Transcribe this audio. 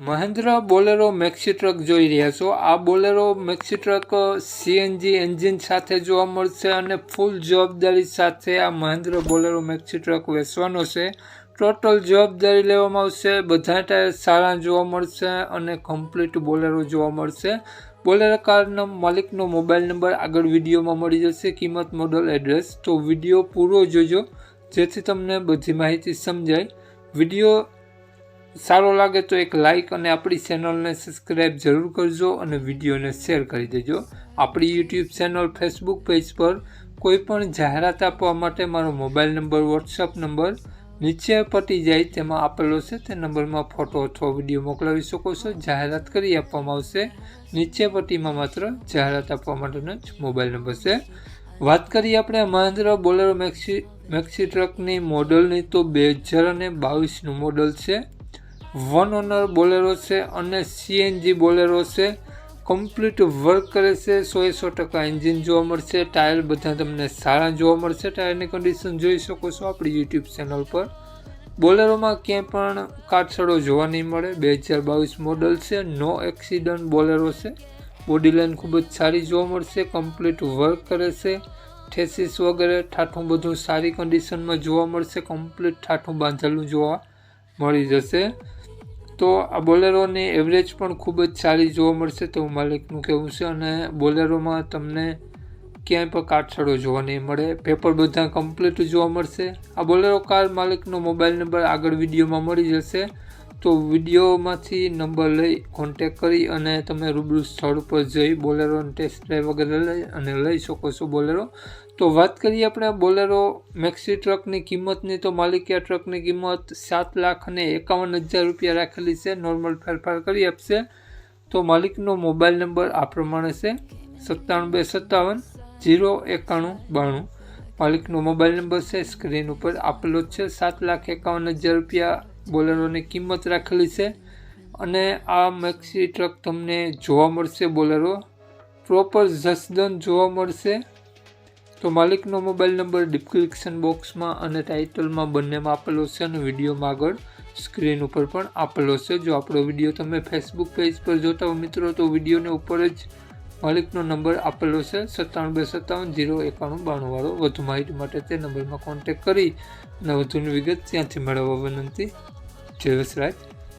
Mahendra Bolero maxi truck જોઈ રહ્યા છો. આ Bolero maxi truck CNG engine સાથે જોવા મળશે અને ફૂલ જવાબદારી સાથે આ મહેન્દ્ર બોલેરો મેક્સી ટ્રક વેચવાનો છે. ટોટલ જવાબદારી લેવામાં આવશે. બધા ટાયર સારા જોવા મળશે અને કમ્પ્લીટ બોલેરો જોવા મળશે. બોલેરો કારના માલિકનો મોબાઈલ નંબર આગળ વિડીયોમાં મળી જશે. કિંમત મોડલ એડ્રેસ તો વીડિયો પૂરો જોજો. જેથી તમને બધી માહિતી સમજાય. વીડિયો સારો લાગે તો એક લાઇક અને આપણી ચેનલને સબસ્ક્રાઈબ જરૂર કરજો અને વિડીયોને શેર કરી દેજો. આપણી યુટ્યુબ ચેનલ ફેસબુક પેજ પર કોઈપણ જાહેરાત આપવા માટે મારો મોબાઈલ નંબર વોટ્સઅપ નંબર નીચે પટી જાય તેમાં આપેલો છે. તે નંબરમાં ફોટો અથવા વીડિયો મોકલાવી શકો છો. જાહેરાત કરી આપવામાં આવશે. નીચે પટ્ટીમાં માત્ર જાહેરાત આપવા માટેનો જ મોબાઈલ નંબર છે. વાત કરીએ આપણે મહેન્દ્ર બોલેરો મેક્સી મેક્સી ટ્રકની મોડલની તો બે હજાર અને બાવીસનું મોડલ છે. વન ઓનર બોલેરો છે અને સીએનજી બોલેરો છે. કમ્પ્લીટ વર્ક કરે છે. સો એ સો ટકા એન્જિન જોવા મળશે. ટાયર બધા તમને સારા જોવા મળશે. ટાયરની કન્ડિશન જોઈ શકો છો આપણી યુટ્યુબ ચેનલ પર. બોલેરોમાં ક્યાંય પણ કાટસડો જોવા નહીં મળે. બે હજાર બાવીસ મોડલ છે. નો એક્સિડન્ટ બોલેરો છે. બોડી લાઇન ખૂબ જ સારી જોવા મળશે. કમ્પ્લીટ વર્ક કરે છે. ઠેસીસ વગેરે ઠાઠું બધું સારી કન્ડિશનમાં જોવા મળશે. કમ્પ્લીટ ઠાઠું બાંધેલું જોવા મળી જશે. તો આ બોલેરોની એવરેજ પણ ખૂબ જ સારી જોવા મળશે તેવું માલિકનું કહેવું છે અને બોલેરોમાં તમને ક્યાંય પણ કાટછડો જોવા નહીં મળે. પેપર બધા કમ્પ્લીટ જોવા મળશે. આ બોલેરો કાર માલિકનો મોબાઈલ નંબર આગળ વિડીયોમાં મળી જશે. તો વિડીયોમાંથી નંબર લઈ કોન્ટેક કરી અને તમે રૂબરૂ સ્થળ ઉપર જઈ બોલેરોને ટેસ્ટ ડ્રાઈવ વગેરે લઈ અને લઈ શકો છો બોલેરો. તો વાત કરીએ આપણે બોલેરો મેક્સી ટ્રકની કિંમતની. તો માલિકી આ ટ્રકની કિંમત સાત લાખ અને એકાવન હજાર રૂપિયા રાખેલી છે. નોર્મલ ફેરફાર કરી આપશે. તો માલિકનો મોબાઈલ નંબર આ પ્રમાણે છે. સત્તાણું સત્તાવન, જીરો એકાણું બાણું. માલિકનો મોબાઈલ નંબર છે. સ્ક્રીન ઉપર આપેલો જ છે. સાત લાખ એકાવન હજાર રૂપિયા બોલેરોની કિંમત રાખેલી છે. અને આ મેક્સી ટ્રક તમને જોવા મળશે બોલેરો. પ્રોપર જસદન જોવા મળશે. તો માલિકનો મોબાઈલ નંબર ડિસ્ક્રિપ્શન બોક્સમાં અને ટાઇટલમાં બંનેમાં આપેલો છે અને વિડીયોમાં આગળ સ્ક્રીન ઉપર પણ આપેલો છે. જો આપણો વીડિયો તમે ફેસબુક પેજ પર જોતા હો મિત્રો, તો વિડીયોને ઉપર જ માલિકનો નંબર આપેલો છે સત્તાણું બે સત્તાવન જીરો એકાણું, બાણું વાળો. વધુ માહિતી માટે તે નંબરમાં કોન્ટેક કરી અને વધુની વિગત ત્યાંથી મેળવવા વિનંતી. જય વસરાજ.